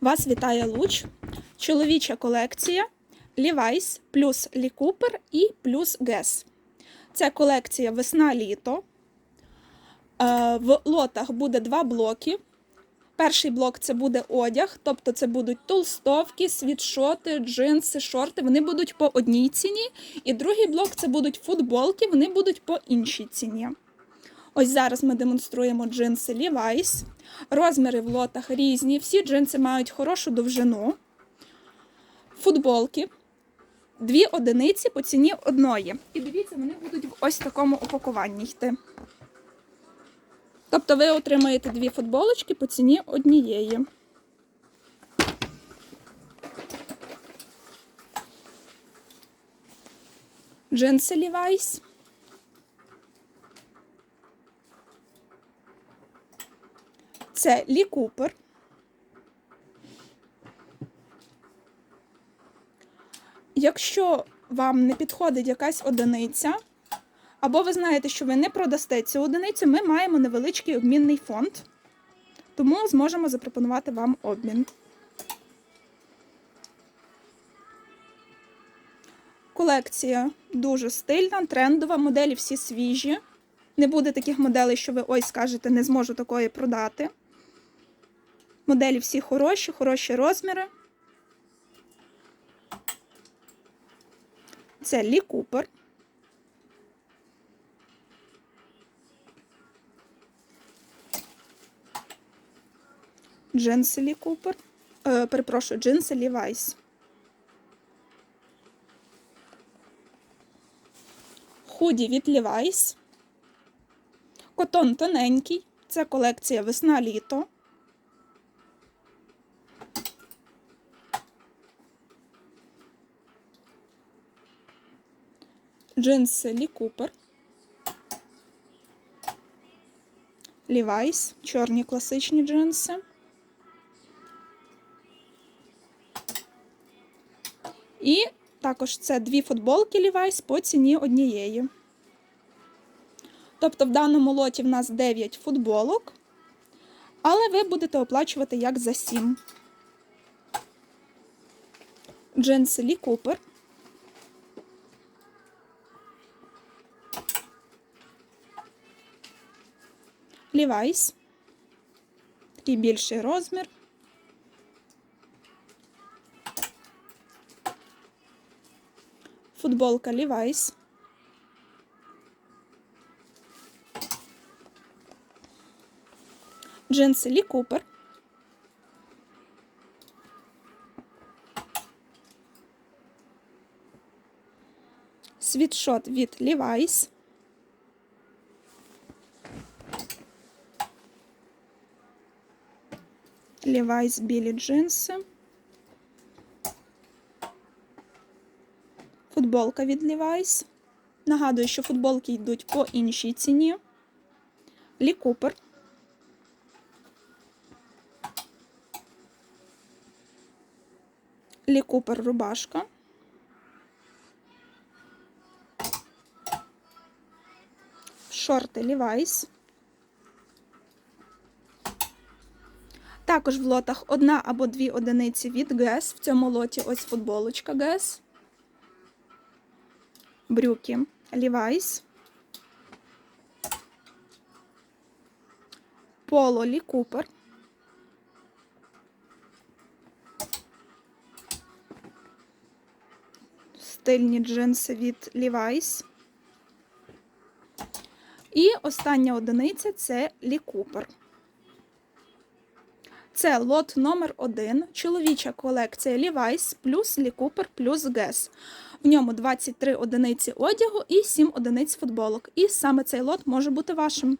Вас вітає Луч, чоловіча колекція Levi's плюс Lee Cooper і плюс Guess. Це колекція весна-літо. Е, В лотах буде два блоки. Перший блок це буде одяг, тобто це будуть толстовки, світшоти, джинси, шорти. Вони будуть по одній ціні. І другий блок це будуть футболки, вони будуть по іншій ціні. Ось зараз ми демонструємо джинси Levi's. Розміри в лотах різні. Всі джинси мають хорошу довжину. Футболки. Дві одиниці по ціні одної. І дивіться, вони будуть в ось такому упакуванні йти. Тобто ви отримаєте дві футболочки по ціні однієї. Джинси Levi's. Це Лі Купер. Якщо вам не підходить якась одиниця, або ви знаєте, що ви не продасте цю одиницю, ми маємо невеличкий обмінний фонд, тому зможемо запропонувати вам обмін. Колекція дуже стильна, трендова, моделі всі свіжі. Не буде таких моделей, що ви ой скажете, не зможу такої продати. Моделі всі хороші, хороші розміри. Це Лі Купер. Джинси Лі Купер. Е, перепрошую, джинси Levi's. Худі від Levi's. Котон тоненький. Це колекція весна-літо. Джинси Лі Купер. Levi's, чорні класичні джинси. І також це дві футболки Levi's по ціні однієї. Тобто в даному лоті в нас 9 футболок, але ви будете оплачувати як за 7. Джинси Лі Купер. Levi's. Такий більший розмір. Футболка Levi's. Джинси Лі Купер. Світшот від Levi's. Levi's білі джинси. Футболка від Levi's. Нагадую, що футболки йдуть по іншій ціні. Лі Купер. Лі Купер рубашка. Шорти Levi's. Також в лотах одна або дві одиниці від Guess. В цьому лоті ось футболочка Guess. Брюки Levi's. Поло Лі Купер. Стильні джинси від Levi's. І остання одиниця це Лі Купер. Це лот номер 1 чоловіча колекція Levi's плюс Lee Cooper плюс Guess. В ньому 23 одиниці одягу і 7 одиниць футболок. І саме цей лот може бути вашим.